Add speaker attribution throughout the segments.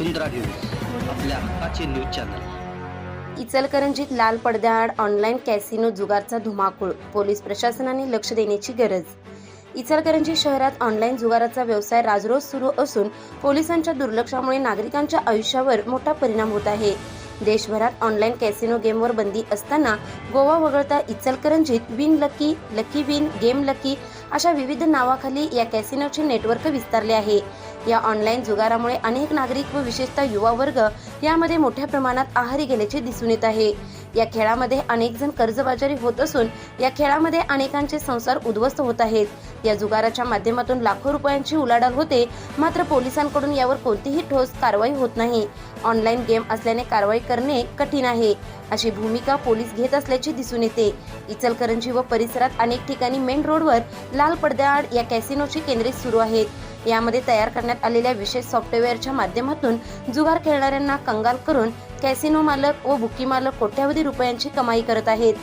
Speaker 1: वसुंधरा news आपल्या हक्काचे news channel.
Speaker 2: इचलकरंजीत लाल पडद्याआड ऑनलाईन कॅसिनो जुगारचा धुमाकूळ पोलीस प्रशासनाने लक्ष देण्याची गरज. इचलकरंजी शहरात ऑनलाईन जुगाराचा व्यवसाय राजरोज सुरू असून पोलिसांच्या दुर्लक्षामुळे नागरिकांच्या आयुष्यावर मोठा परिणाम होत आहे. देशभरात ऑनलाईन कॅसिनो गेमवर बंदी असताना गोवा वगळता इचलकरंजीत win lucky lucky win game lucky अशा विविध नावाखाली या कॅसिनोचे नेटवर्क विस्तारले आहे. या ऑनलाईन जुगारामुळे अनेक नागरिक व विशेषतः युवा वर्ग यामध्ये मोठ्या प्रमाणात आहारी गेल्याचे दिसून येत आहे. या खेळामध्ये अनेक जण कर्जबाजारी होत असून या खेळामध्ये अनेकांचे संसार उद्ध्वस्त होत आहेत. या जुगाराच्या माध्यमातून लाखो रुपयांची उलाढाल होते. मात्र पोलिसांकडून यावर कोणतीही ठोस कारवाई होत नाही. ऑनलाईन गेम असल्याने कारवाई करणे कठीण आहे. अशी भूमिका पोलीस घेत असल्याचे दिसून येते. इचलकरंजी व परिसरात अनेक ठिकाणी मेन रोडवर लाल पडद्याआड या कॅसिनोची केंद्रे सुरू आहेत. यामध्ये तयार करण्यात आलेल्या विशेष सॉफ्टवेअरच्या माध्यमातून जुगार खेळणाऱ्यांना कंगाल करून कॅसिनो मालक व बुकी मालक कोट्यावधी रुपयांची कमाई करत आहेत.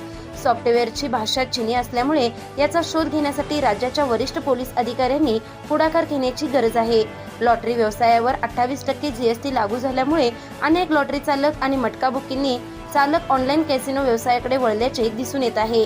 Speaker 2: सॉफ्टवेअरची भाषा चिनी असल्यामुळे याचा शोध घेण्यासाठी राज्याच्या वरिष्ठ पोलीस अधिकाऱ्यांनी पुढाकार घेण्याची गरज आहे. लॉटरी व्यवसायावर अठ्ठावीस टक्के जीएसटी लागू झाल्यामुळे अनेक लॉटरी चालक आणि मटका बुकींनी चालक ऑनलाईन कॅसिनो व्यवसायाकडे वळल्याचे दिसून येत आहे.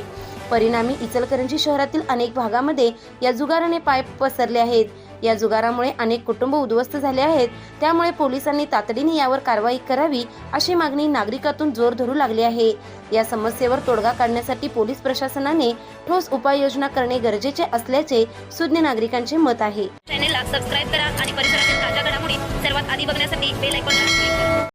Speaker 2: परिणामी इचलकरंजी शहरातील अनेक भागामध्ये या जुगाराने पाय पसरले आहेत. या जुगारामुळे अनेक कुटुंब उद्ध्वस्त झाले आहेत. त्यामुळे पोलिसांनी तातडीने यावर कारवाई करावी अशी मागणी नागरिकातून जोर धरू लागली आहे. या समस्येवर तोडगा काढण्यासाठी पोलीस प्रशासनाने ठोस उपाययोजना करणे गरजेचे असल्याचे सुज्ञ नागरिकांचे मत आहे.
Speaker 3: चॅनेलला सबस्क्राईब करा आणि परिसरातील ताज्या घडामोडी सर्वात आधी बघण्यासाठी बेल आयकॉनला